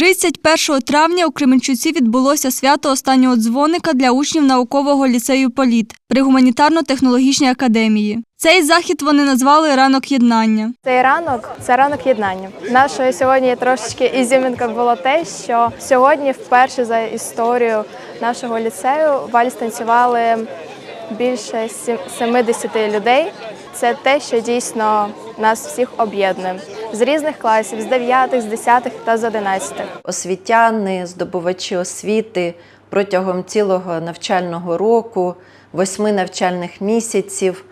31 травня у Кременчуці відбулося свято останнього дзвоника для учнів наукового ліцею Політ при гуманітарно-технологічній академії. Цей захід вони назвали ранок єднання. Цей ранок це ранок єднання. Нашою сьогодні трошечки ізюмінка було те, що сьогодні вперше за історію нашого ліцею вальс танцювали більше 70 людей. Це те, що дійсно нас всіх об'єднує з різних класів, з 9, з 10 та з 11. освітяни, здобувачі освіти протягом цілого навчального року, восьми навчальних місяців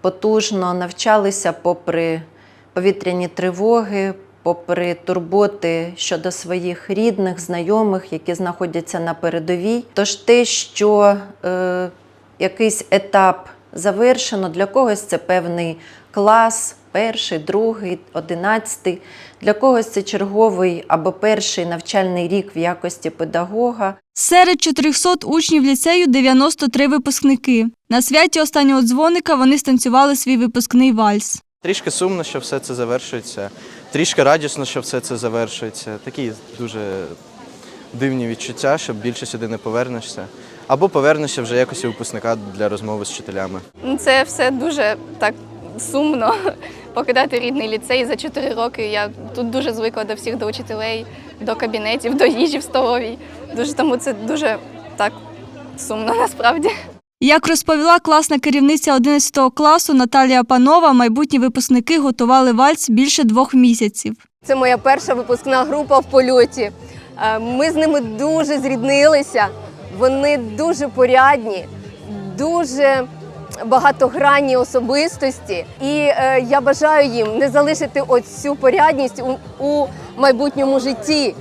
потужно навчалися попри повітряні тривоги, попри турботи щодо своїх рідних, знайомих, які знаходяться на передовій. Тож те, що е, якийсь етап завершено, для когось це певний клас, перший, другий, одинадцятий. Для когось це черговий або перший навчальний рік в якості педагога. Серед 400 учнів ліцею 93 випускники. На святі останнього дзвоника вони станцювали свій випускний вальс. Трішки сумно, що все це завершується, трішки радісно, що все це завершується. Такі дуже дивні відчуття, що більше сюди не повернешся. Або повернешся вже якось у випускника для розмови з вчителями. Ну, Це все дуже так сумно покидати рідний ліцей за 4 роки. Я тут дуже звикла до всіх, до учителей, до кабінетів, до їжі в столовій. Дуже тому це дуже так сумно насправді. Як розповіла класна керівниця 11 класу Наталія Панова, майбутні випускники готували вальс більше двох місяців. Це моя перша випускна група в польоті. Е, Ми з ними дуже зріднилися. Вони дуже порядні, дуже багатогранні особистості. І е, я бажаю їм не залишити оцю порядність у, майбутньому житті.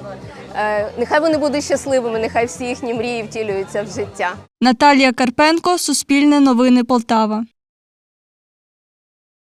Е, нехай вони будуть щасливими, нехай всі їхні мрії втілюються в життя. Наталія Карпенко, Суспільне новини Полтава.